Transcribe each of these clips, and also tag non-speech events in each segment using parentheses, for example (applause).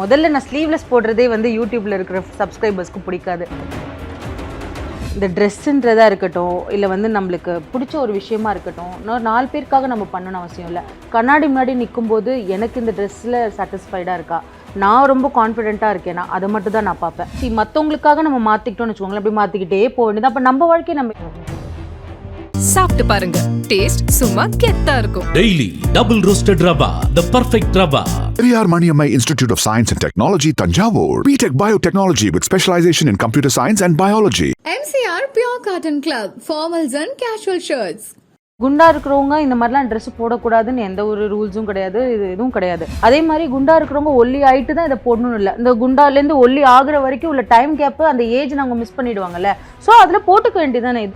முதல்ல நான் ஸ்லீவ்லெஸ் போடுறதே வந்து யூடியூப்பில் இருக்கிற சப்ஸ்கிரைபர்ஸ்க்கு பிடிக்காது. இந்த ட்ரெஸ்ஸுன்றதா இருக்கட்டும் இல்லை வந்து நம்மளுக்கு பிடிச்ச ஒரு விஷயமா இருக்கட்டும் இன்னொரு நாலு பேருக்காக நம்ம பண்ணணும் அவசியம் இல்லை. கண்ணாடி முன்னாடி நிற்கும்போது எனக்கு இந்த ட்ரெஸ்ஸில் சாட்டிஸ்ஃபைடாக இருக்கா? நான் ரொம்ப கான்ஃபிடென்ட்டாக இருக்கேன்னா அதை மட்டும் தான் நான் பார்ப்பேன். சி மற்றவங்களுக்காக நம்ம மாற்றிக்கிட்டோம்னு வச்சுக்கோங்களேன். அப்படி மாற்றிக்கிட்டே போக வேண்டியது. அப்போ நம்ம வாழ்க்கையை நம்ம சாப்பிட்டு பாருங்க டேஸ்ட் சும்மா கெத்தா இருக்கும் Daily double roasted rava, the perfect rava. Periyar Maniammai Institute of Science and Technology, Tanjavur. BTech Biotechnology with specialization in computer science and biology. MCR Pure Cotton Club, formals and casual shirts. குண்டா இருக்கிறவங்க இந்த மாதிரிலாம் dress போடக்கூடாதுன்னு எந்த ஒரு ரூல்ஸும் கிடையாது இது எதுவும் கிடையாது அதே மாதிரி குண்டா இருக்கிறவங்க ஒல்லி ஆயிட்டு தான் இதை போடணும்னு இல்லை இந்த குண்டாலேருந்து ஒல்லி ஆகுற வரைக்கும் உள்ள டைம் கேப்பு அந்த ஏஜ் நாங்கள் மிஸ் பண்ணிடுவாங்கல்ல ஸோ அதில் போட்டுக்க வேண்டியதானே இது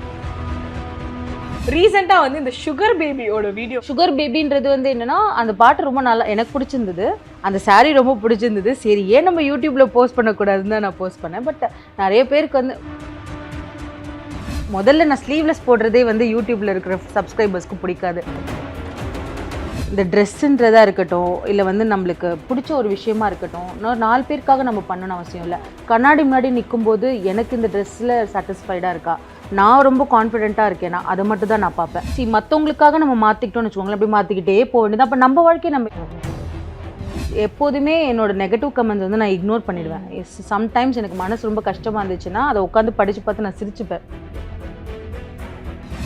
ரீசெண்டாக வந்து இந்த சுகர் பேபியோட வீடியோ சுகர் பேபின்றது வந்து என்னன்னா அந்த பாட்டு ரொம்ப நல்லா எனக்கு பிடிச்சிருந்தது. அந்த சாரீ ரொம்ப பிடிச்சிருந்தது. சரி ஏன் நம்ம யூடியூப்ல போஸ்ட் பண்ணக்கூடாதுன்னு தான் நான் போஸ்ட் பண்ணேன். பட் நிறைய பேருக்கு வந்து முதல்ல நான் ஸ்லீவ்லெஸ் போடுறதே வந்து யூடியூப்ல இருக்கிற சப்ஸ்கிரைபர்ஸ்க்கு பிடிக்காது. இந்த ட்ரெஸ்ஸுன்றதா இருக்கட்டும் இல்லை வந்து நம்மளுக்கு பிடிச்ச ஒரு விஷயமா இருக்கட்டும் இன்னொரு நாலு பேருக்காக நம்ம பண்ணணும் அவசியம் இல்லை. கண்ணாடி முன்னாடி நிற்கும்போது எனக்கு இந்த ட்ரெஸ்ஸில் சாட்டிஸ்ஃபைடாக இருக்கா? நான் ரொம்ப கான்ஃபிடென்ட்டாக இருக்கேனா. அதை மட்டும் தான் நான் பார்ப்பேன். சி மற்றவங்களுக்காக நம்ம மாற்றிக்கிட்டோம்னு வச்சுக்கோங்களேன். அப்படி மாற்றிக்கிட்டே போக வேண்டியது. அப்போ நம்ம வாழ்க்கையை நம்ம எப்போதுமே என்னோட நெகட்டிவ் கமெண்ட்ஸ் வந்து நான் இக்னோர் பண்ணிடுவேன். சம்டைம்ஸ் எனக்கு மனசு ரொம்ப கஷ்டமாக இருந்துச்சுன்னா அதை உட்காந்து படித்து பார்த்து நான் சிரிச்சுப்பேன்.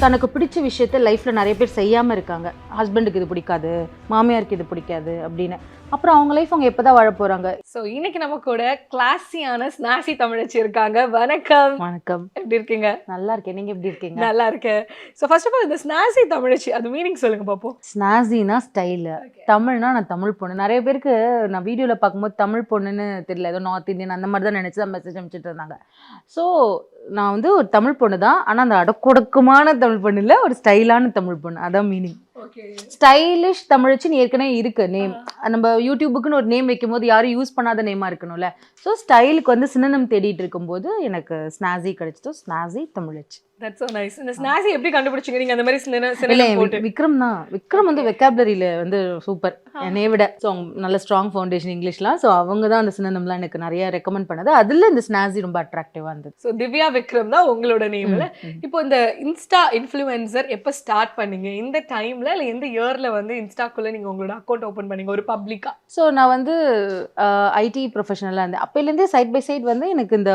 தனக்கு பிடிச்ச விஷயத்த லைஃப்பில் நிறைய பேர் செய்யாமல் இருக்காங்க. ஹஸ்பண்டுக்கு இது பிடிக்காது மாமியாருக்கு இது பிடிக்காது அப்படின்னு. அப்புறம் அவங்க லைஃப் அவங்க எப்போ தான் வாழ போகிறாங்க சோ இன்னைக்கு நம்ம கூட கிளாஸியான ஸ்நாசி தமிழச்சி இருக்காங்க. வணக்கம். வணக்கம். எப்படி இருக்கீங்க? நல்லா இருக்கேன். நீங்கள் எப்படி இருக்கீங்க? நல்லா இருக்கேன். சோ ஃபர்ஸ்ட் ஆஃப் ஆல் இந்த ஸ்நாசி தமிழச்சி அது மீனிங் சொல்லுங்க பாப்போம். ஸ்னாசினா ஸ்டைலு தமிழ்னா நான் தமிழ் பொண்ணு. நிறைய பேருக்கு நான் வீடியோவில் பார்க்கும்போது தமிழ் பொண்ணுன்னு தெரியல. ஏதோ நார்த் இந்தியன் அந்த மாதிரி தான் நினச்சி தான் மெசேஜ் அனுப்பிச்சிட்டு இருந்தாங்க. ஸோ நான் வந்து ஒரு தமிழ் பொண்ணு தான் ஆனால் அந்த அடக்கொடக்கமான தமிழ் பொண்ணு இல்லை ஒரு ஸ்டைலான தமிழ் பொண்ணு. அதான் மீனிங் ஸ்டைலிஷ் தமிழச்சின்னு ஏற்கனவே இருக்கு நேம் நம்ம யூடியூபுக்குன்னு ஒரு நேம் வைக்கும்போது யாரும் யூஸ் பண்ணாத நேமாக இருக்கணும்ல. ஸோ ஸ்டைலுக்கு வந்து சின்னனம் தேடிட்டு இருக்கும்போது எனக்கு ஸ்னாசி கிடைச்சிட்டு ஸ்னாசி தமிழச்சி. தட்ஸ் so நைஸ் இந்த ஸ்நாசி எப்படி கண்டுபிடிச்சீங்க? அந்த மாதிரி சின்ன சின்ன போட்டு. விக்ரம் தான். விக்ரம் வந்து வெக்காபுலரியில் வந்து சூப்பர் என்னைய விட. ஸோ நல்ல ஸ்ட்ராங் ஃபவுண்டேஷன் இங்கிலீஷ்லாம். ஸோ அவங்க தான் அந்த சின்னம்லாம் எனக்கு நிறைய ரெக்கமெண்ட் பண்ணது. அதில் இந்த ஸ்னாசி ரொம்ப அட்ராக்டிவாக இருந்தது. சோ திவ்யா விக்ரம் தான் உங்களோட நேம்ல இப்போ இந்த இன்ஸ்டா இன்ஃப்ளூயன்சர் எப்போ ஸ்டார்ட் பண்ணீங்க? இந்த டைம்ல இல்ல எந்த இயர்ல வந்து இன்ஸ்டாக்குள்ள நீங்க உங்களோட அக்கௌண்ட் ஓபன் பண்ணீங்க? ஒரு பப்ளிக்கா ஸோ நான் வந்து ஐடி ப்ரொஃபஷனலாக இருந்தேன். அப்போலேருந்தே சைட் பை சைட் வந்து எனக்கு இந்த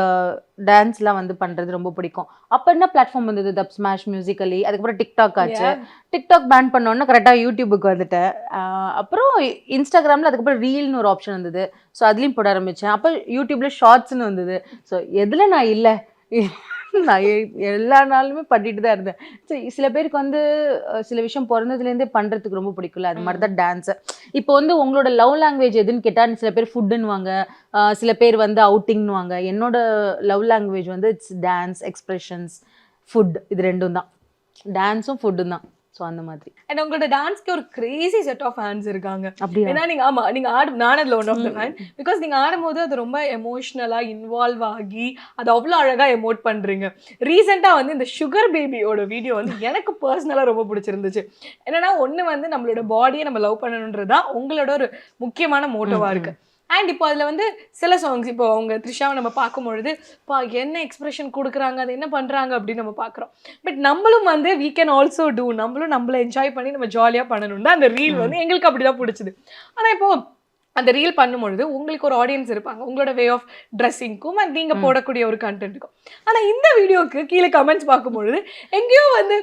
டான்ஸ்லாம் வந்து பண்ணுறது ரொம்ப பிடிக்கும். அப்போ என்ன பிளாட்ஃபார்ம் வந்தது? தப் ஸ்மாஷ் மியூசிக்கலி அதுக்கப்புறம் டிக்டாக் ஆச்சு. டிக்டாக் பேன் பண்ணோன்னே கரெக்டாக யூடியூபுக்கு வந்துட்டேன். அப்புறம் இன்ஸ்டாகிராமில் அதுக்கப்புறம் ரீல்னு ஒரு ஆப்ஷன் வந்தது. ஸோ அதுலேயும் போட ஆரம்பித்தேன் அப்போ யூடியூப்பில் ஷார்ட்ஸ்னு வந்தது. ஸோ எதில் நான் இல்லை? (laughs) நான் எல்லா நாளுமே பண்ணிட்டு தான் இருந்தேன். ஸோ சில பேருக்கு வந்து சில விஷயம் பிறந்ததுலேருந்தே பண்ணுறதுக்கு ரொம்ப பிடிக்கும்ல அது மாதிரி தான் டான்ஸு இப்போ வந்து உங்களோட லவ் லாங்குவேஜ் எதுன்னு கேட்டால் சில பேர் ஃபுட்டுன்னுவாங்க சில பேர் வந்து அவுட்டிங்னுவாங்க என்னோட லவ் லாங்குவேஜ் வந்து இட்ஸ் டான்ஸ் எக்ஸ்பிரஷன்ஸ் ஃபுட் இது ரெண்டும் தான். டான்ஸும் ஃபுட்டும் தான். ஸோ அந்த மாதிரி. அண்ட் உங்களோட டான்ஸ்க்கு ஒரு கிரேசி செட் ஆஃப் ஃபேன்ஸ் இருக்காங்க. ஏன்னா நீங்க ஆமா நீங்க ஆடும் நான் அதுல one of the fan because நீங்க ஆடும்போது அது ரொம்ப எமோஷ்னலா இன்வால்வ் ஆகி அது அவ்வளோ அழகா எமோட் பண்றீங்க. ரீசெண்டா வந்து இந்த சுகர் பேபியோட வீடியோ வந்து எனக்கு பர்சனலா ரொம்ப பிடிச்சிருந்துச்சு. என்னன்னா ஒண்ணு வந்து நம்மளோட பாடியை நம்ம லவ் பண்ணணுன்றது தான் உங்களோட ஒரு முக்கியமான மோட்டோவா இருக்கு. அண்ட் இப்போ அதில் வந்து சில சாங்ஸ் இப்போ அவங்க த்ரிஷாவை நம்ம பார்க்கும்பொழுது பா என்ன எக்ஸ்பிரஷன் கொடுக்குறாங்க? அது என்ன பண்ணுறாங்க அப்படின்னு நம்ம பார்க்குறோம். பட் நம்மளும் வந்து we can ஆல்சோ டூ நம்மளும் நம்மள என்ஜாய் பண்ணி நம்ம ஜாலியாக பண்ணணும் தான் அந்த ரீல் வந்து எங்களுக்கு அப்படி தான் பிடிச்சது. ஆனால் இப்போ அந்த ரீல் பண்ணும்பொழுது உங்களுக்கு ஒரு ஆடியன்ஸ் இருப்பாங்க. உங்களோட வே ஆஃப் ட்ரெஸ்ஸிங்க்கும் அண்ட் நீங்கள் போடக்கூடிய ஒரு கண்டென்ட்டுக்கும் ஆனால் இந்த வீடியோக்கு கீழே கமெண்ட்ஸ் பார்க்கும்பொழுது எங்கேயோ வந்து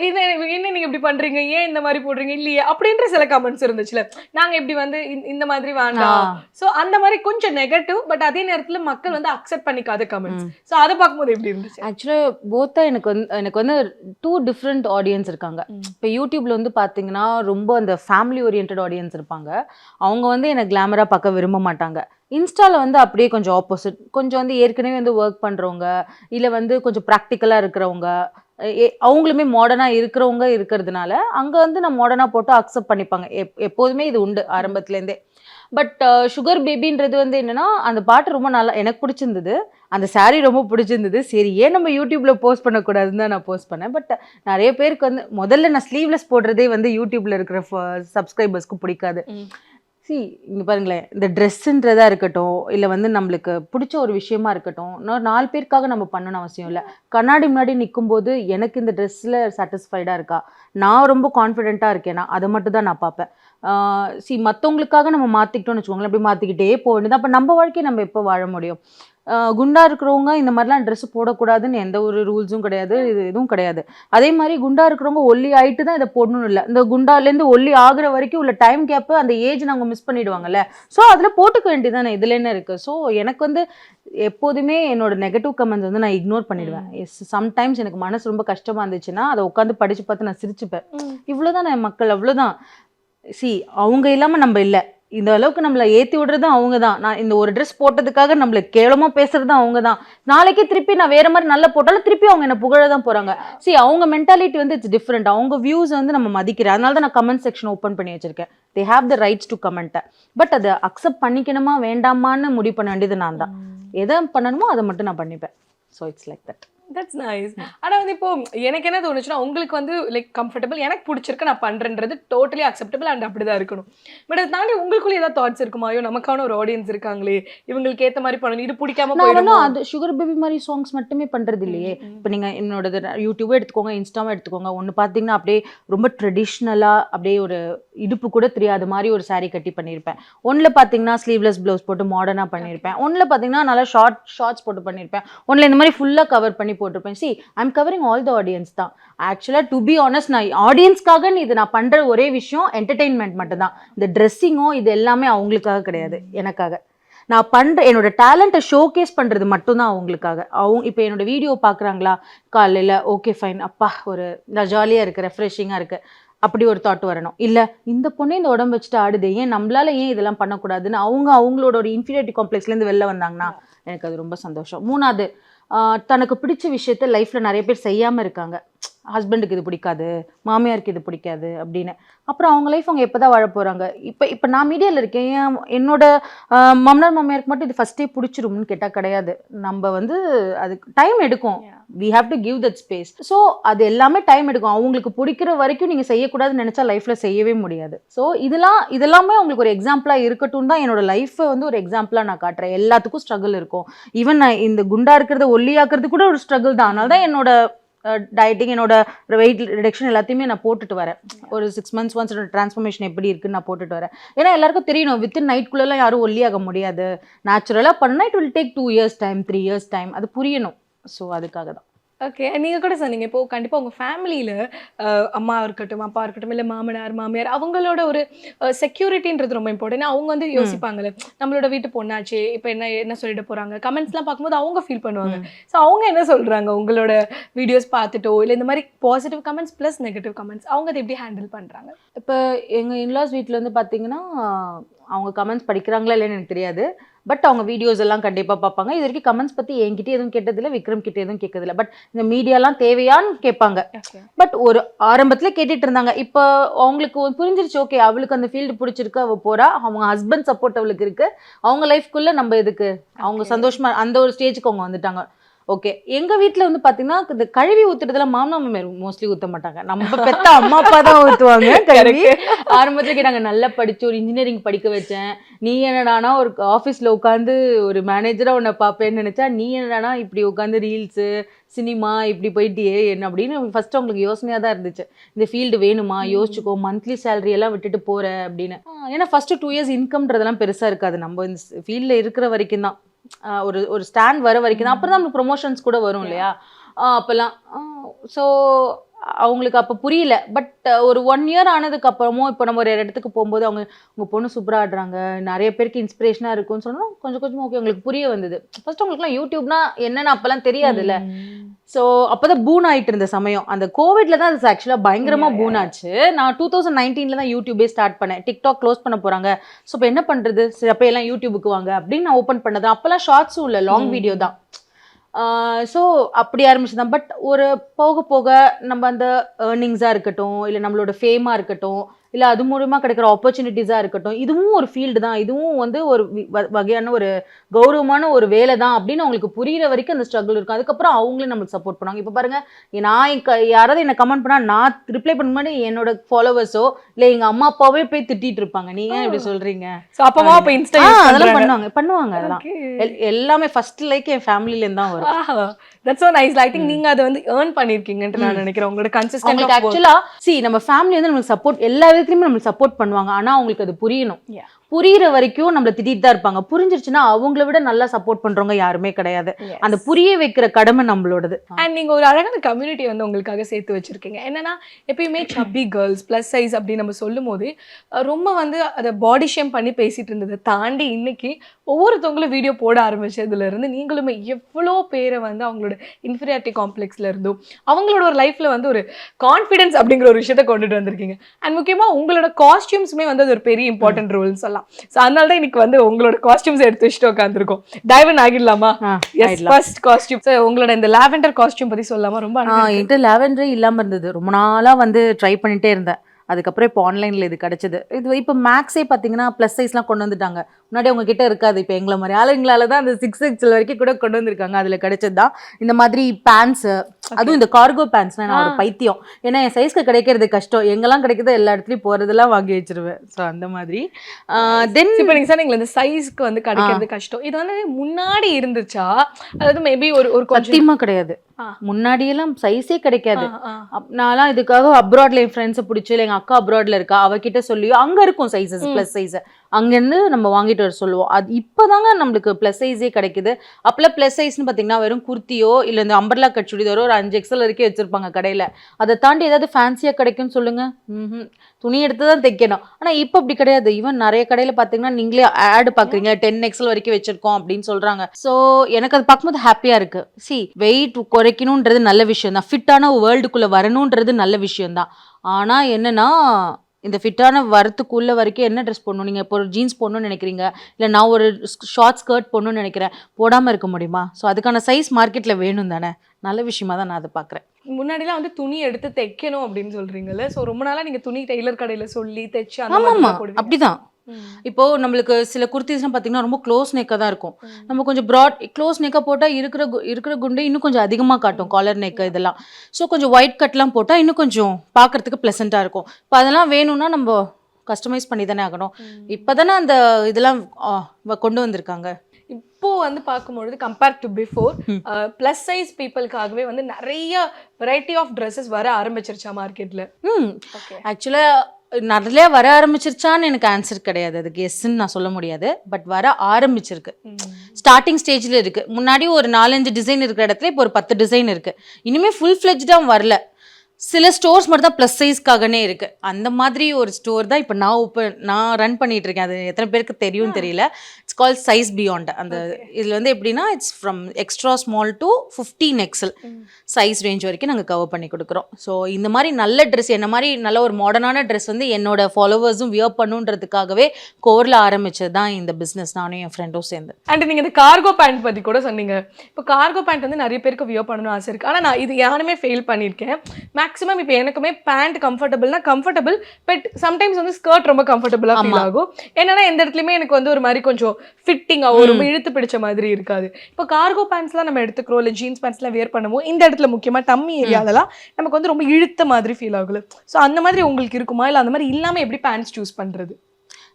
என்ன என்ன நீங்கள் இப்படி பண்ணுறீங்க ஏன் இந்த மாதிரி போடுறீங்க? இல்லையே அப்படின்ற சில கமெண்ட்ஸ் இருந்துச்சுல. நாங்கள் இப்படி வந்து இந்த- மாதிரி வேண்டாம். ஸோ அந்த மாதிரி கொஞ்சம் நெகட்டிவ் பட் அதே நேரத்தில் மக்கள் வந்து அக்செப்ட் பண்ணிக்காத கமெண்ட்ஸ் ஸோ அதை பார்க்கும்போது எப்படி இருந்துச்சு? ஆக்சுவலாக போத்தா எனக்கு வந்து எனக்கு வந்து டூ டிஃப்ரெண்ட் ஆடியன்ஸ் இருக்காங்க. இப்போ யூடியூப்ல வந்து பார்த்தீங்கன்னா ரொம்ப அந்த ஃபேமிலி ஓரியன்ட் ஆடியன்ஸ் இருப்பாங்க. அவங்க வந்து என்னை கிளாமராக பார்க்க விரும்ப மாட்டாங்க. இன்ஸ்டாவில் வந்து அப்படியே கொஞ்சம் ஆப்போசிட் கொஞ்சம் வந்து ஏற்கனவே வந்து ஒர்க் பண்ணுறவங்க இல்லை வந்து கொஞ்சம் ப்ராக்டிக்கலாக இருக்கிறவங்க அவங்களுமே மாடர்னாக இருக்கிறவங்க இருக்கிறதுனால அங்கே வந்து நான் மாடர்னாக போட்டு அக்செப்ட் பண்ணிப்பாங்க. எப் எப்போதுமே இது உண்டு ஆரம்பத்துலேருந்தே. பட் சுகர் பேபின்றது வந்து என்னன்னா அந்த பாட்டு ரொம்ப நல்லா எனக்கு பிடிச்சிருந்தது. அந்த சாரீ ரொம்ப பிடிச்சிருந்தது. சரி ஏன் நம்ம யூடியூப்ல போஸ்ட் பண்ணக்கூடாதுன்னு தான் நான் போஸ்ட் பண்ணேன். பட் நிறைய பேருக்கு வந்து முதல்ல நான் ஸ்லீவ்லெஸ் போடுறதே வந்து யூடியூப்ல இருக்கிற சப்ஸ்கிரைபர்ஸ்க்கு பிடிக்காது. சி இங்கே பாருங்களேன். இந்த ட்ரெஸ்ஸுன்றதா இருக்கட்டும் இல்லை வந்து நம்மளுக்கு பிடிச்ச ஒரு விஷயமா இருக்கட்டும் இன்னொரு நாலு பேருக்காக நம்ம பண்ணணும் அவசியம் இல்லை. கண்ணாடி முன்னாடி நிற்கும்போது எனக்கு இந்த ட்ரெஸ்ஸில் சாட்டிஸ்ஃபைடாக இருக்கா? நான் ரொம்ப கான்ஃபிடென்ட்டாக இருக்கேனா. அதை மட்டும் தான் நான் பார்ப்பேன். சி மற்றவங்களுக்காக நம்ம மாற்றிக்கிட்டோம்னு வச்சுக்கோங்களேன். அப்படி மாற்றிக்கிட்டே போக வேண்டியது. அப்போ நம்ம வாழ்க்கையை நம்ம எப்போ வாழ முடியும்? குண்டா இருக்கிறவங்க இந்த மாதிரிலாம் ட்ரெஸ் போடக்கூடாதுன்னு எந்த ஒரு ரூல்ஸும் கிடையாது இது எதுவும் கிடையாது. அதே மாதிரி குண்டா இருக்கிறவங்க ஒல்லி ஆயிட்டு தான் இதை போடணும்னு இல்லை. இந்த குண்டாலேருந்து ஒல்லி ஆகுற வரைக்கும் உள்ள டைம் கேப்பு அந்த ஏஜ் நாங்கள் மிஸ் பண்ணிடுவாங்கல்ல. ஸோ அதில் போட்டுக்க வேண்டியதானே இதில் என்ன இருக்குது ஸோ எனக்கு வந்து எப்போதுமே என்னோட நெகட்டிவ் கமெண்ட்ஸ் வந்து நான் இக்னோர் பண்ணிடுவேன். எஸ் சம்டைம்ஸ் எனக்கு மனசு ரொம்ப கஷ்டமாக இருந்துச்சுன்னா அதை உட்காந்து படித்து பார்த்து நான் சிரிச்சுப்பேன். இவ்வளோதான் என் மக்கள் அவ்வளோதான் சி அவங்க இல்லாமல் நம்ம இல்லை. இந்த அளவுக்கு நம்மளை ஏற்றி விடுறது அவங்க தான் நான் இந்த ஒரு ட்ரெஸ் போட்டதுக்காக நம்மளை கேவலமாக பேசுறது அவங்க தான் நாளைக்கே திருப்பி நான் வேற மாதிரி நல்லா போட்டாலும் திருப்பி அவங்க என்ன புகழ தான் போகிறாங்க சி அவங்க மென்டாலிட்டி வந்து இட்ஸ் டிஃப்ரெண்ட் அவங்க வியூஸ் வந்து நம்ம மதிக்கிறேன். அதனால தான் நான் கமெண்ட் செக்ஷன் ஓப்பன் பண்ணி வச்சிருக்கேன். They have the rights to கமெண்ட்டை பட் அதை அக்செப்ட் பண்ணிக்கணுமா வேண்டாமான்னு முடிவு பண்ண வேண்டியது நான் தான் எதை பண்ணணுமோ அதை மட்டும் நான் பண்ணிப்பேன். So it's like that that's nice ஆனா வந்து இப்போ எனக்கு என்ன தோணுச்சுன்னா உங்களுக்கு வந்து லைக் கம்ஃபர்டபுள் எனக்கு பிடிச்சிருக்கு நான் பண்றேன்றது டோட்டலி அக்செப்டபிள் அண்ட் அப்படிதான் இருக்கணும். பட் அதை தாண்டி உங்களுக்குள்ள ஏதாவது தாட்ஸ் இருக்குமா? ஐயோ நமக்கான ஒரு ஆடியன்ஸ் இருக்காங்களே இவங்களுக்கு ஏத்த மாதிரி பண்ணணும் இது பிடிக்காம ஒன்றும் அது சுகர் பேபி மாதிரி சாங்ஸ் மட்டுமே பண்றது இல்லையே. இப்போ நீங்கள் என்னோட யூடியூபே எடுத்துக்கோங்க இன்ஸ்டாவும் எடுத்துக்கோங்க. ஒன்று பார்த்தீங்கன்னா அப்படியே ரொம்ப ட்ரெடிஷ்னலாக அப்படியே ஒரு இடுப்பு கூட தெரியாத மாதிரி ஒரு saree கட்டி பண்ணியிருப்பேன் ஒன்றில் பார்த்தீங்கன்னா ஸ்லீவ்லெஸ் ப்ளவுஸ் போட்டு மாடர்னாக பண்ணியிருப்பேன் ஒன்றில் பார்த்தீங்கன்னா நல்லா ஷார்ட் ஷார்ட்ஸ் போட்டு பண்ணியிருப்பேன் ஒன்றில் இந்த மாதிரி ஃபுல்லாக கவர் பண்ணி போட்டிருப்பேன். See I'm covering all the audience தான். ஆக்சுவலாக டு பி ஆனஸ்ட் நான் ஆடியன்ஸ்க்காக இது நான் பண்ணுற ஒரே விஷயம் என்டர்டெயின்மெண்ட் மட்டும்தான். இந்த ட்ரெஸ்ஸிங்கோ இது எல்லாமே அவங்களுக்காக கிடையாது. எனக்காக. நான் பண்ணுற என்னோட டேலண்ட்டை ஷோகேஸ் பண்ணுறது மட்டும்தான் அவங்களுக்காக. அவங்க இப்போ என்னோட வீடியோ பார்க்குறாங்களா? காலையில் ஓகே ஃபைன் அப்பா ஒரு நான் ஜாலியாக இருக்குது ரெஃப்ரெஷிங்காக இருக்கு. அப்படி ஒரு தாட் வரணும். இல்லை இந்த பொண்ணு இந்த உடம்பு வச்சுட்டு ஆடுது. ஏன் நம்மளால ஏன் இதெல்லாம் பண்ணக்கூடாதுன்னு? அவங்க அவங்களோட ஒரு இன்ஃபீரியாரிட்டி காம்ப்ளெக்ஸ்லேருந்து வெளில வந்தாங்கன்னா எனக்கு அது ரொம்ப சந்தோஷம். மூணாவது தனக்கு பிடிச்ச விஷயத்த லைஃப்பில் நிறைய பேர் செய்யாமல் இருக்காங்க. ஹஸ்பண்டுக்கு இது பிடிக்காது மாமியாருக்கு இது பிடிக்காது அப்படின்னு. அப்புறம் அவங்க லைஃப் அவங்க எப்போ தான் வாழ போகிறாங்க இப்போ இப்போ நான் மீடியாவில் இருக்கேன். ஏன் என்னோட மாமனார் மாமியாருக்கு மட்டும் இது ஃபஸ்ட்டே பிடிச்சிரும்னு கேட்டால் கிடையாது. நம்ம வந்து அதுக்கு டைம் எடுக்கும். We have to give that space so அது எல்லாமே டைம் எடுக்கும். அவங்களுக்கு பிடிக்கிற வரைக்கும் நீங்கள் செய்யக்கூடாதுன்னு நினச்சா லைஃப்பில் செய்யவே முடியாது. ஸோ இதெல்லாம் இதெல்லாமே அவங்களுக்கு ஒரு எக்ஸாம்பிளாக இருக்கட்டும் தான் என்னோட லைஃப்பை வந்து ஒரு எக்ஸாம்பிளாக நான் காட்டுறேன். எல்லாத்துக்கும் ஸ்ட்ரகிள் இருக்கும். ஈவன் நான் இந்த குண்டா இருக்கிறத ஒல்லியாக்குறது கூட ஒரு ஸ்ட்ரகிள் தான். அதனால தான் என்னோட டயட்டிங் என்னோட வெயிட் ரிடக்ஷன் எல்லாத்தையுமே நான் போட்டுட்டு வரேன். ஒரு சிக்ஸ் மந்த்ஸ் ஒன்ஸ் ட்ரான்ஸ்ஃபர்மேஷன் எப்படி இருக்குன்னு நான் போட்டுட்டு வரேன். ஏன்னா எல்லாருக்கும் தெரியணும் வித்தின் நைட்குள்ளெல்லாம் யாரும் ஒல்லியாக முடியாது. நேச்சுரலாக பண்ணால் it will take two years time three years time அது புரியணும். ஸோ அதுக்காக தான் ஓகே நீங்க கூட சொன்னீங்க இப்போ கண்டிப்பா உங்க ஃபேமிலியில அம்மா இருக்கட்டும் அப்பா இருக்கட்டும் இல்ல மாமனார் மாமியார் அவங்களோட ஒரு செக்யூரிட்டின்றது ரொம்ப இம்பார்ட்டன்ட் அவங்க வந்து யோசிப்பாங்கல்ல நம்மளோட வீட்டு பொண்ணாச்சே இப்போ என்ன என்ன சொல்லிட்டு போறாங்க? கமெண்ட்ஸ்லாம் பார்க்கும்போது அவங்க ஃபீல் பண்ணுவாங்க. ஸோ அவங்க என்ன சொல்றாங்க? உங்களோட வீடியோஸ் பார்த்துட்டோ இல்ல இந்த மாதிரி positive comments plus negative comments அவங்க அதை எப்படி ஹேண்டில் பண்றாங்க? இப்போ எங்கள் இன்லாஸ் வீட்டில் வந்து பார்த்தீங்கன்னா அவங்க கமெண்ட்ஸ் படிக்கிறாங்களா இல்லைன்னு எனக்கு தெரியாது. பட் அவங்க வீடியோஸ் எல்லாம் கண்டிப்பாக பார்ப்பாங்க. இது வரைக்கும் கமெண்ட்ஸ் பற்றி என்கிட்ட எதுவும் கேட்டதில்ல விக்ரம் கிட்ட எதுவும் கேட்கறதில்ல பட் இந்த மீடியாலாம் தேவையான்னு கேட்பாங்க. பட் ஒரு ஆரம்பத்தில் கேட்டுட்டு இருந்தாங்க. இப்போ அவங்களுக்கு புரிஞ்சிருச்சு ஓகே அவளுக்கு அந்த ஃபீல்டு பிடிச்சிருக்கு அவள் போறா. அவங்க ஹஸ்பண்ட் சப்போர்ட் அவளுக்கு இருக்கு. அவங்க லைஃப்குள்ளே நம்ம எதுக்கு? அவங்க சந்தோஷமா அந்த ஒரு ஸ்டேஜுக்கு அவங்க வந்துட்டாங்க. ஓகே எங்க வீட்ல வந்து பாத்தீங்கன்னா இந்த கழுவி ஊத்துறதுல மாமியார் மோஸ்ட்லி ஊத்த மாட்டாங்க. நம்ம பெத்த அம்மா அப்பா தான் ஊத்துவாங்க கழுவி. ஆரம்பத்துல கேட்டாங்க நல்லா படிச்சு ஒரு இன்ஜினியரிங் படிக்க வச்சேன். நீ என்னடானா ஒரு ஆஃபீஸில் உட்காந்து ஒரு மேனேஜராக உன்னை பார்ப்பேன்னு நினச்சா நீ என்னடானா இப்படி உட்காந்து ரீல்ஸு சினிமா இப்படி போயிட்டியே என்ன? அப்படின்னு ஃபர்ஸ்ட் அவங்களுக்கு யோசனையாக தான் இருந்துச்சு. இந்த ஃபீல்டு வேணுமா? யோசிச்சுக்கோ மந்த்லி சேலரி எல்லாம் விட்டுட்டு போற அப்படின்னு. ஏன்னா ஃபர்ஸ்ட் டூ இயர்ஸ் இன்கம்ன்றதெல்லாம் பெருசாக இருக்காது. நம்ம இந்த ஃபீல்டில் இருக்கிற வரைக்கும் தான். ஒரு ஒரு ஸ்டாண்ட் வர வரைக்கும் தான். அப்புறம் தான் நமக்கு ப்ரொமோஷன்ஸ் கூட வரும் இல்லையா? அப்போல்லாம் ஸோ அவங்களுக்கு அப்போ புரியல. பட் ஒரு ஒன் இயர் ஆனதுக்கு அப்புறமும் இப்போ நம்ம ஒரு இடத்துக்கு போகும்போது அவங்க உங்க பொண்ணு சூப்பராக ஆடுறாங்க. நிறைய பேருக்கு இன்ஸ்பிரேஷனாக இருக்கும்னு சொன்னோம் கொஞ்சம் கொஞ்சம் ஓகே உங்களுக்கு புரிய வந்தது. ஃபர்ஸ்ட் உங்களுக்குலாம் யூடியூப்னா என்னன்னு அப்போல்லாம் தெரியாதுல்ல. ஸோ அப்போதான் பூன் ஆயிட்டு இருந்த சமயம். அந்த கோவிட்ல தான் அது ஆக்சுவலாக பயங்கரமாக பூன் ஆச்சு. நான் டூ தௌசண்ட் நைன்டீனில் தான் யூடியூபே ஸ்டார்ட் பண்ணேன். டிக்டாக் க்ளோஸ் பண்ண போகிறாங்க ஸோ இப்போ என்ன பண்ணுறது சரி அப்போ எல்லாம் யூடியூபுக்கு வாங்க அப்படின்னு நான் ஓப்பன் பண்ணது. அப்போல்லாம் ஷார்ட்ஸும் இல்லை லாங் வீடியோ தான். ஸோ அப்படி ஆரம்பிச்சுதான். பட் ஒரு போக போக நம்ம அந்த ஏர்னிங்ஸாக இருக்கட்டும் இல்லை நம்மளோட ஃபேமாக இருக்கட்டும் இல்ல அது மூலமா கிடைக்கிற ஆப்பர்ச்சுனிட்டிஸா இருக்கட்டும். இதுவும் ஒரு ஃபீல்டு தான். இதுவும் வந்து ஒரு வகையான ஒரு கௌரவமான ஒரு வேலை தான் அப்படின்னு அவங்களுக்கு புரியுற வரைக்கும் அந்த ஸ்ட்ரகிள் இருக்கும். அதுக்கப்புறம் அவங்களே நம்மளுக்கு சப்போர்ட் பண்ணுவாங்க. இப்போ பாருங்க நான் யாராவது என்ன கமெண்ட் பண்ணா நான் ரிப்ளை பண்ண முன்னாடி என்னோட ஃபாலோவர்ஸோ இல்ல எங்க அம்மா அப்பாவே போய் திட்டிட்டு இருப்பாங்க. நீங்க ஏன் இப்படி சொல்றீங்க? சோ அப்பமா அப்ப இன்ஸ்டா அதெல்லாம் பண்ணுவாங்க. பண்ணுவாங்க அதெல்லாம். எல்- எல்லாமே ஃபர்ஸ்ட் லைக் என் ஃபேமிலில இருந்து தான் வரும். That's so nice I think நீங்க அதை வந்து ஏர்ன் பண்ணிருக்கீங்கன்னு நான் நினைக்கிறேன். உங்களோட கன்சிஸ்டன்ட் ஆக்சுவலா சி நம்ம ஃபேமிலி வந்து நம்மளுக்கு சப்போர்ட் எல்லா விதத்துலயுமே நம்மளுக்கு சப்போர்ட் பண்ணுவாங்க. ஆனா அவங்களுக்கு அது புரியணும். புரியுற வரைக்கும் நம்மள திட்டிட்டு தான் இருப்பாங்க. புரிஞ்சிருச்சுன்னா அவங்கள விட நல்லா சப்போர்ட் பண்றவங்க யாருமே கிடையாது. அந்த புரிய வைக்கிற கடமை நம்மளோடது. அண்ட் நீங்க ஒரு அழகான கம்யூனிட்டி வந்து உங்களுக்காக சேர்த்து வச்சிருக்கீங்க. என்னன்னா எப்பயுமே சப்பி கேர்ள்ஸ் ப்ளஸ் சைஸ் அப்படின்னு நம்ம சொல்லும் போது ரொம்ப வந்து அதை பாடி ஷேம் பண்ணி பேசிட்டு இருந்ததை தாண்டி இன்னைக்கு ஒவ்வொருத்தவங்களும் வீடியோ போட ஆரம்பிச்சதுல இருந்து நீங்களுமே எவ்வளோ பேரை வந்து அவங்களோட இன்ஃபீரியாரிட்டி காம்ப்ளெக்ஸ்ல இருந்தும் அவங்களோட ஒரு லைஃப்ல வந்து ஒரு கான்ஃபிடன்ஸ் அப்படிங்கிற ஒரு விஷயத்த கொண்டுட்டு வந்திருக்கீங்க. அண்ட் முக்கியமா உங்களோட காஸ்டியூம்ஸுமே வந்து அது ஒரு பெரிய இம்பார்ட்டன்ட் ரோல்னு சொல்லலாம். ஸோ அதனால தான் இன்னைக்கு வந்து உங்களோட காஸ்டியூம்ஸ் எடுத்து வச்சுட்டு உட்காந்துருக்கோம் டைவன் ஆகிடலாமா? எஸ். ஃபர்ஸ்ட் காஸ்டியூம் ஸோ உங்களோட இந்த லாவெண்டர் காஸ்டியூம் பத்தி சொல்லாம ரொம்ப. என்கிட்ட லாவெண்டரே இல்லாம இருந்தது. ரொம்ப நாளா வந்து ட்ரை பண்ணிட்டே இருந்தேன். அதுக்கப்புறம் இப்போ ஆன்லைன்ல இது கிடைச்சது. இது இப்போ மேக்ஸே பார்த்தீங்கன்னா ப்ளஸ் சைஸ்லாம் கொண்டு வந்துட்டாங்க. முன்னாடி உங்ககிட்ட இருக்காது. இப்போ எங்களை மாதிரி ஆளுங்களால தான் அந்த சிக்ஸ் எக்ஸல் வரைக்கும் கூட கொண்டு வந்திருக்காங்க. அதில் கிடைச்சது தான் இந்த மாதிரி பேண்ட்ஸ் அதுவும் இந்த கார்கோ பேண்ட்ஸ்லாம் நான் ஒரு. பைத்தியம். ஏன்னா என் சைஸ்க்கு கிடைக்கிறது கஷ்டம். எங்கெல்லாம் கிடைக்குதோ எல்லா இடத்துலையும் போகிறதெல்லாம் வாங்கி வச்சிருவேன். ஸோ அந்த மாதிரி. தென் இப்போ நீங்க சொன்னீங்களா இந்த சைஸ்க்கு வந்து கிடைக்கிறது கஷ்டம். இது வந்து முன்னாடி இருந்துச்சா? அதாவது மேபி ஒரு ஒரு கொஞ்சம் சத்தியமா கிடையாது. முன்னாடியெல்லாம் சைஸே கிடைக்காது. நான்லாம் இதுக்காக அப்ராட்ல என் ஃப்ரெண்ட்ஸை பிடிச்சி இல்லை எங்கள் அக்கா அப்ராட்ல இருக்கா அவகிட்ட சொல்லியோ அங்கே இருக்கும் சைஸஸ் ப்ளஸ் சைஸ் அங்கேருந்து நம்ம வாங்கிட்டு வர சொல்லுவோம். அது இப்போதாங்க நம்மளுக்கு ப்ளஸ் சைஸே கிடைக்குது. அப்போல்லாம் ப்ளஸ் சைஸ்னு பார்த்தீங்கன்னா வெறும் குர்த்தியோ இல்லை இந்த அம்பர்லா கட் சுடிதாரோ ஒரு அஞ்சு எக்ஸல் வரைக்கும் வச்சுருப்பாங்க கடையில். அதை தாண்டி ஏதாவது ஃபேன்சியாக கிடைக்கும்னு சொல்லுங்க. ம்ஹும். துணி எடுத்து தான் தைக்கணும். ஆனால் இப்போ அப்படி கிடையாது. ஈவன் நிறைய கடையில் பார்த்தீங்கன்னா நீங்களே ஆடு பார்க்குறீங்க டென் எக்ஸல் வரைக்கும் வச்சுருக்கோம் அப்படின்னு சொல்கிறாங்க ஸோ எனக்கு அது பார்க்கும்போது ஹாப்பியாக இருக்கு. சி வெயிட் குறைக்கணுன்றது நல்ல விஷயம் தான் ஃபிட்டான வேர்ல்டுக்குள்ளே வரணுன்றது நல்ல விஷயம் தான் ஆனால் என்னன்னா இந்த ஃபிட்டான வரத்துக்குள்ள வரைக்கும் என்ன ட்ரெஸ் போடணும்? நீங்கள் இப்போ ஒரு ஜீன்ஸ் போடணும்னு நினைக்கிறீங்க. இல்லை நான் ஒரு ஷார்ட் ஸ்கர்ட் போடணும்னு நினைக்கிறேன். போடாமல் இருக்க முடியுமா? ஸோ அதுக்கான சைஸ் மார்க்கெட்டில் வேணும் தானே. நல்ல விஷயமா தான் நான் அதை பார்க்குறேன். முன்னாடிலாம் வந்து துணி எடுத்து தைக்கணும் அப்படின்னு சொல்றீங்கல்ல. சோ ரொம்ப நாளா நீங்க துணி டெய்லர் கடையில சொல்லி தைச்சு அந்த ஆமாம் அப்படிதான். இப்போ நம்மளுக்கு சில குர்த்திஸ்லாம் பார்த்தீங்கன்னா ரொம்ப க்ளோஸ் நெக்காக தான் இருக்கும். நம்ம கொஞ்சம் ப்ராட் க்ளோஸ் நெக்காக போட்டால் இருக்கிற இருக்கிற குண்டு இன்னும் கொஞ்சம் அதிகமாக காட்டும் காலர் நெக்கு இதெல்லாம். ஸோ கொஞ்சம் ஒயிட் கட்லாம் போட்டால் இன்னும் கொஞ்சம் பார்க்கறதுக்கு ப்ளசண்ட்டாக இருக்கும். இப்போ அதெல்லாம் வேணும்னா நம்ம கஸ்டமைஸ் பண்ணி தானே ஆகணும். இப்போ தானே அந்த இதெல்லாம் கொண்டு வந்திருக்காங்க. இப்போ வந்து பார்க்கும்பொழுது compare to before plus size பீப்புளுக்காகவே வந்து நிறைய வெரைட்டி ஆஃப் ட்ரெஸ்ஸஸ் வர ஆரம்பிச்சிருச்சா மார்க்கெட்ல ம். ஆக்சுவலாக நிறைய வர ஆரம்பிச்சிருச்சான்னு எனக்கு ஆன்சர் கிடையாது. அதுக்கு எஸ்ன்னு நான் சொல்ல முடியாது. பட் வர ஆரம்பிச்சிருக்கு. ஸ்டார்டிங் ஸ்டேஜில் இருக்கு. முன்னாடி ஒரு நாலஞ்சு டிசைன் இருக்கிற இடத்துல இப்போ ஒரு பத்து டிசைன் இருக்கு. இனிமே ஃபுல் ஃப்ளெஜ்டாக வரல. சில ஸ்டோர்ஸ் மட்டும் தான் ப்ளஸ் சைஸ்க்காகனே இருக்கு. அந்த மாதிரி ஒரு ஸ்டோர் தான் இப்போ நான் ஓப்பன் நான் ரன் பண்ணிட்டு இருக்கேன். அது எத்தனை பேருக்கு தெரியும் தெரியல. இட்ஸ் கால் சைஸ் பியாண்ட் அந்த இதில் வந்து எப்படின்னா it's from extra small to fifteen XL size range வரைக்கும் நாங்கள் கவர் பண்ணி கொடுக்குறோம். ஸோ இந்த மாதிரி நல்ல ட்ரெஸ் என்ன மாதிரி நல்ல ஒரு மாடர்னான ட்ரெஸ் வந்து என்னோட ஃபாலோவர்ஸும் வியர் பண்ணுன்றதுக்காகவே கோரில் ஆரம்பிச்சது தான் இந்த பிஸ்னஸ் நானும் என் ஃப்ரெண்டும் சேர்ந்து. அண்ட் நீங்க இந்த கார்கோ பேண்ட் பத்தி கூட சொன்னீங்க. இப்போ கார்கோ பேண்ட் வந்து நிறைய பேருக்கு வியர் பண்ணணும்னு ஆசை இருக்கு. ஆனா நான் இது யாருமே ஃபெயில் பண்ணியிருக்கேன். மேக்ஸிமம் இப்போ எனக்குமே பேண்ட் கம்ஃபர்டபுள்னா கம்ஃபர்டபுள் பட் சம்டைம்ஸ் வந்து ஸ்கர்ட் ரொம்ப கம்ஃபர்டபுளா ஃபீல். ஆகும். என்னன்னா எந்த இடத்துலயுமே எனக்கு வந்து ஒரு மாதிரி கொஞ்சம் ஃபிட்டிங்காக ரொம்ப இழுத்து பிடிச்ச மாதிரி இருக்காது. இப்போ கார்கோ பேண்ட்ஸ்லாம் நம்ம எடுத்துக்கிறோம் இல்லை ஜீன்ஸ் பேண்ட்ஸ்லாம் வியர் பண்ணுவோம் இந்த இடத்துல முக்கியமா டம்மி ஏரியாலலாம் நமக்கு வந்து ரொம்ப இழுத்த மாதிரி ஃபீல் ஆகுது ஸோ அந்த மாதிரி உங்களுக்கு இருக்குமா? இல்லை அந்த மாதிரி இல்லாம எப்படி பேண்ட்ஸ் சூஸ் பண்றது?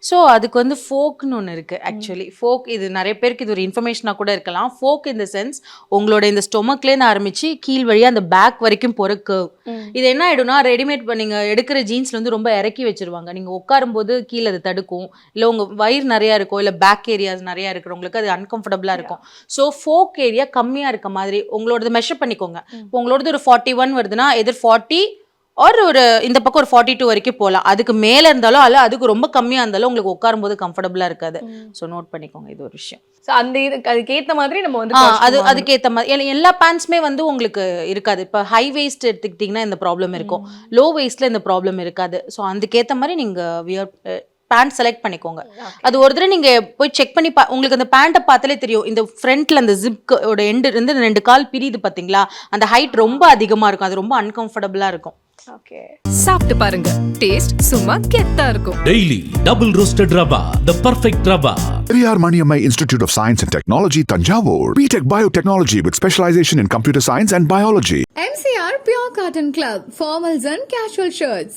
ஸோ அதுக்கு வந்து ஃபோக்னு ஒன்று இருக்குது ஆக்சுவலி ஃபோக் இது நிறைய பேருக்கு இது ஒரு இன்ஃபர்மேஷனாக கூட இருக்கலாம். ஃபோக் இந்த சென்ஸ் உங்களோட இந்த ஸ்டொமக்லேருந்து ஆரம்பித்து கீழ் வழியாக அந்த பேக் வரைக்கும் போகிற கர்வ் இது என்ன ஆயிடும்னா ரெடிமேட் நீங்கள் எடுக்கிற ஜீன்ஸ்ல வந்து ரொம்ப இறக்கி வச்சிருவாங்க. நீங்கள் உட்காரும்போது கீழே அது தடுக்கும். இல்லை உங்கள் வயிறு நிறையா இருக்கும் இல்லை பேக் ஏரியாஸ் நிறையா இருக்கிறவங்களுக்கு அது அன்கம்ஃபர்டபுளாக இருக்கும். ஸோ ஃபோக் ஏரியா கம்மியாக இருக்க மாதிரி உங்களோடது மெஷர் பண்ணிக்கோங்க. உங்களோடது ஒரு ஃபார்ட்டி ஒன் வருதுன்னா எதிர் ஃபார்ட்டி ஒரு ஒரு இந்த பக்கம் ஒரு ஃபார்ட்டி டூ வரைக்கும் போகலாம் அதுக்கு மேலே இருந்தாலும் அல்ல அதுக்கு ரொம்ப கம்மியாக இருந்தாலும் உங்களுக்கு உட்காரும்போது கம்ஃபர்டபுளாக இருக்காது. ஸோ நோட் பண்ணிக்கோங்க இது ஒரு விஷயம். ஸோ அந்த இது அதுக்கேற்ற மாதிரி நம்ம வந்து அது. அதுக்கேற்ற மாதிரி எல்லா- எல்லா பேண்ட்ஸுமே வந்து உங்களுக்கு இருக்காது. இப்போ ஹை வெயிஸ்ட் எடுத்துக்கிட்டிங்கன்னா இந்த ப்ராப்ளம் இருக்கும். லோ வெயிஸ்ட்ல இந்த ப்ராப்ளம் இருக்காது. ஸோ அதுக்கேற்ற மாதிரி நீங்கள் வியர் பேண்ட் செலக்ட் பண்ணிக்கோங்க. அது ஒரு தடவை நீங்க போய் செக் பண்ணி பா உங்களுக்கு அந்த பேண்ட்டை பார்த்தாலே தெரியும். இந்த ஃப்ரண்ட்ல அந்த ஜிப்கோட எண்டு இருந்து ரெண்டு கால் பிரியுது பாத்தீங்களா? அந்த ஹைட் ரொம்ப அதிகமா இருக்கும். அது ரொம்ப அன்கம்ஃபர்டபுளா இருக்கும். ஓகே சாப்பிட்டு பாருங்க டேஸ்ட் சும்மா கெத்தா இருக்கும் daily double roasted rava the perfect rava Periyar Maniammai Institute of Science and Technology, Tanjavur. BTech Biotechnology with specialization in computer science and biology. MCR Pure Cotton Club, formals and casual shirts.